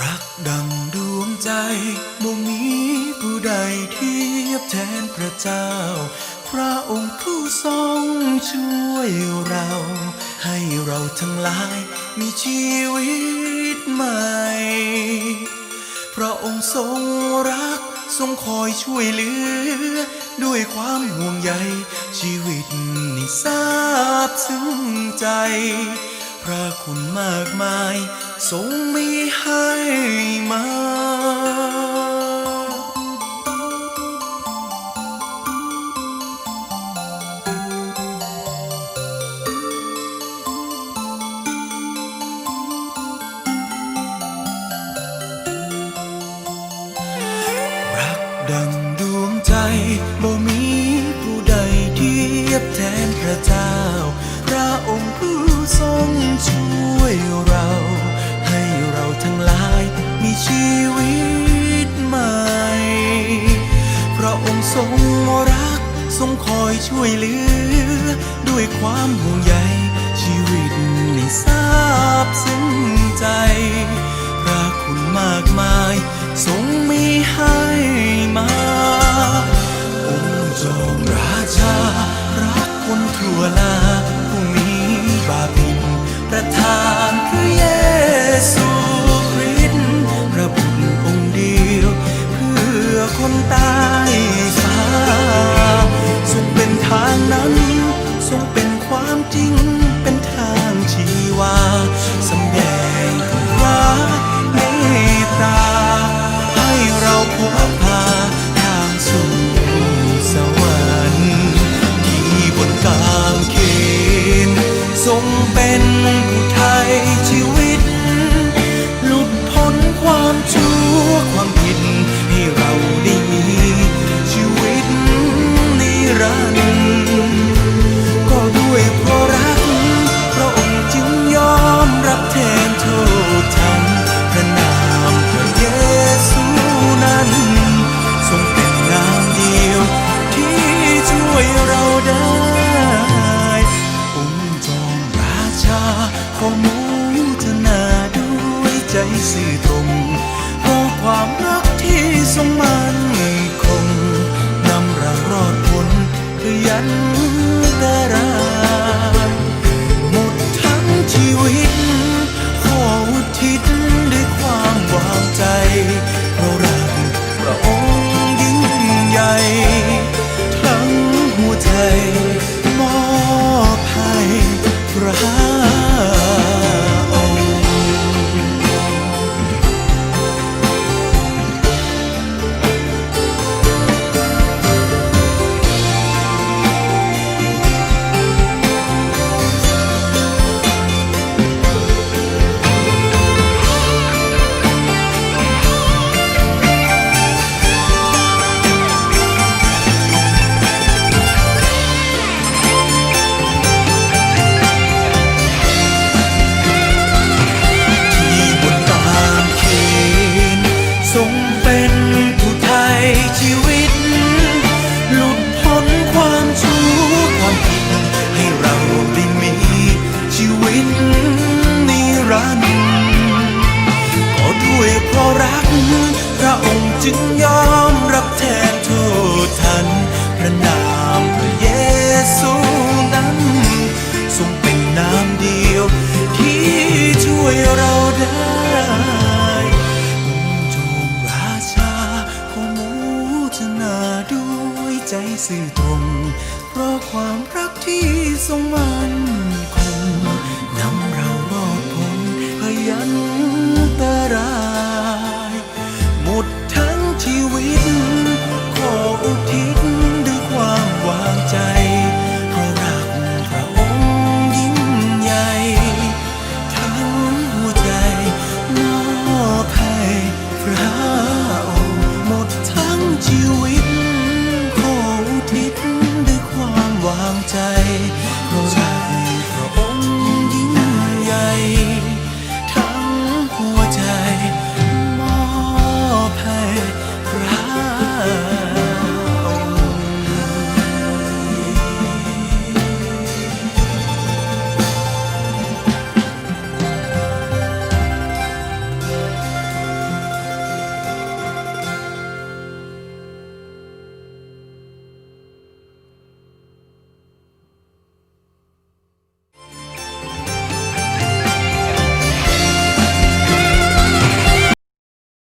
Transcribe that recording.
รักดังดวงใจบ่มีผู้ใดเทียบแทนพระเจ้า พระองค์ผู้ทรงช่วยเรา ให้เราทั้งหลายมีชีวิตใหม่ พระองค์ทรงรักทรงคอยช่วยเหลือ ด้วยความห่วงใยชีวิตนิซาบซึ้งใจ พระคุณมากมายทรงมีให้ ดังดวงใจบ่มีผู้ใดเทียบแทนพระเจ้า พระองค์ผู้ทรงช่วยเรา ให้เราทั้งหลายมีชีวิตใหม่ พระองค์ทรงรัก ทรงคอยช่วยเหลือ ด้วยความห่วงใย and างเดียว ที่ช่วยเราได้องค์จงราชาขอมูทนาด้วยใจสื่อตรง เพราะความรักที่ทรงมัน